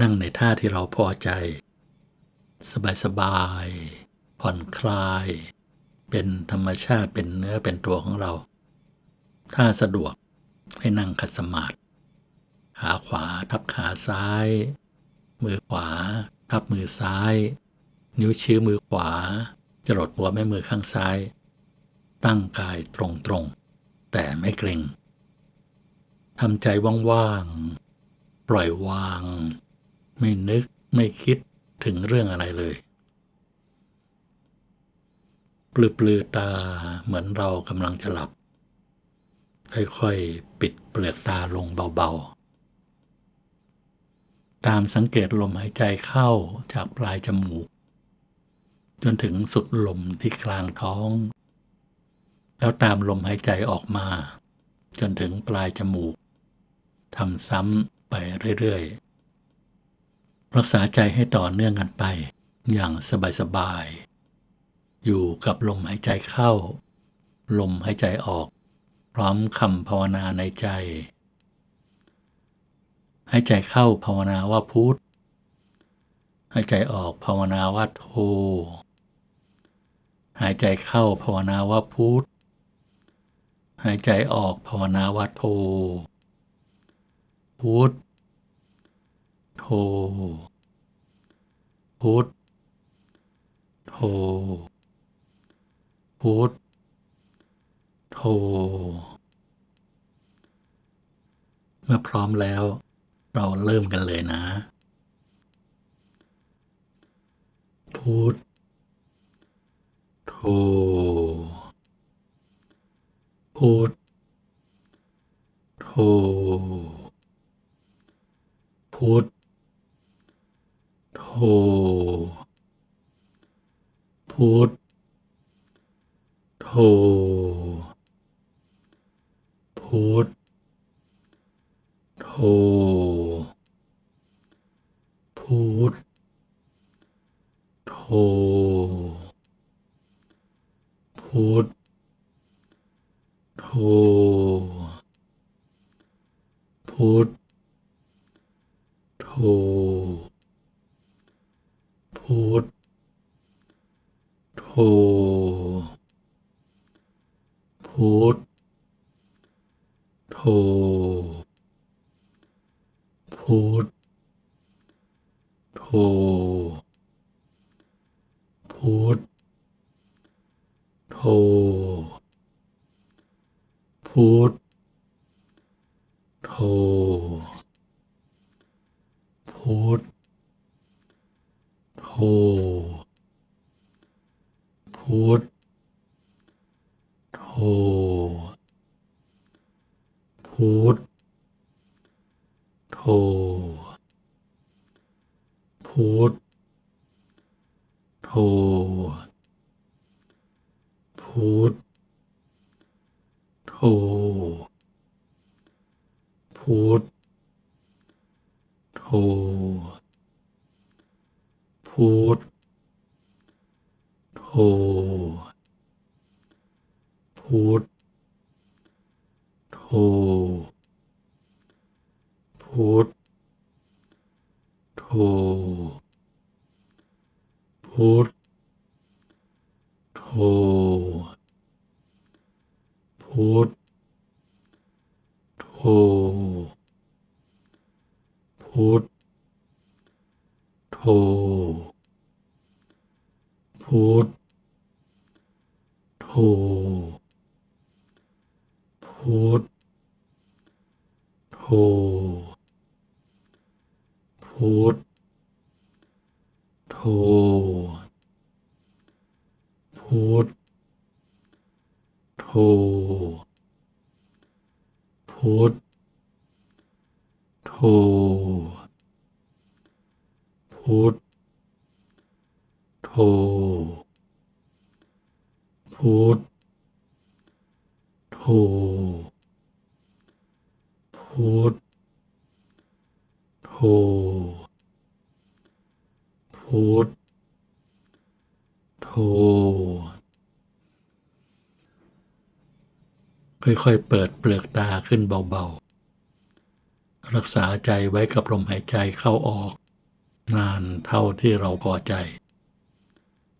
นั่งในท่าที่เราพอใจ สบายๆผ่อนคลาย เป็นธรรมชาติเป็นเนื้อเป็นตัวของเรา ถ้าสะดวกให้นั่งขัดสมาธิขาขวาทับขาซ้าย มือขวา ทับมือซ้าย นิ้วชี้มือขวาจรดหัวแม่มือข้างซ้าย ตั้งกายตรงๆ แต่ไม่เกร็งทำใจว่างๆ ปล่อยวาง ไม่นึกไม่คิดถึงเรื่องอะไรเลยปลือปลือตาเหมือนเรากำลังจะหลับ ค่อยๆ ปิดเปลือกตาลงเบาๆ ตามสังเกตลมหายใจเข้าจากปลายจมูก จนถึงสุดลมที่กลางท้อง แล้วตามลมหายใจออกมา จนถึงปลายจมูกทำซ้ำไปเรื่อยๆ รักษาใจให้ต่อเนื่องกันไป อย่างสบายๆ อยู่กับลมหายใจเข้า ลมหายใจออก พร้อมคำภาวนาในใจ หายใจเข้าภาวนาว่าพุทธหายใจออกภาวนาว่าโท หายใจเข้าภาวนาว่าพุทธหายใจออกภาวนาว่าโทพุท โทพุทโทพุทโทเมื่อพร้อมแล้ว เราเริ่มกันเลยนะ พุทโทพุทโทพุท โทพุทโทพุทโทพุทโทพุทโทพุทโท พุทโทพุทโทพุทโทพุทโทพุทโทพุท โทพุทโทพุทโทพุทโทพุทโทพุทโท พุทโทพุทโทพุทโทพุทโทพุทโทพุทโทพุท โทพุทโทพุทโทพุทโทพุทโทพุทโท พุทโทพุทโทพุทโทค่อยๆ เปิดเปลือกตาขึ้นเบาๆ รักษาใจไว้กับลมหายใจเข้าออก นานเท่าที่เราพอใจ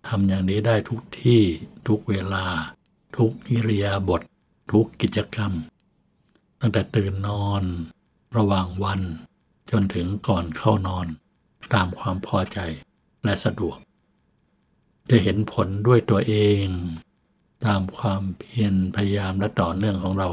ทำอย่างนี้ได้ทุกที่ทุกเวลา ทุกอิริยาบถททุกกิจกรรม ตั้งแต่ตื่นนอน ระหว่างวัน จนถึงก่อนเข้านอน ตามความพอใจและสะดวก จะเห็นผลด้วยตัวเอง ตามความเพียรพยายามและต่อเนื่องของเรา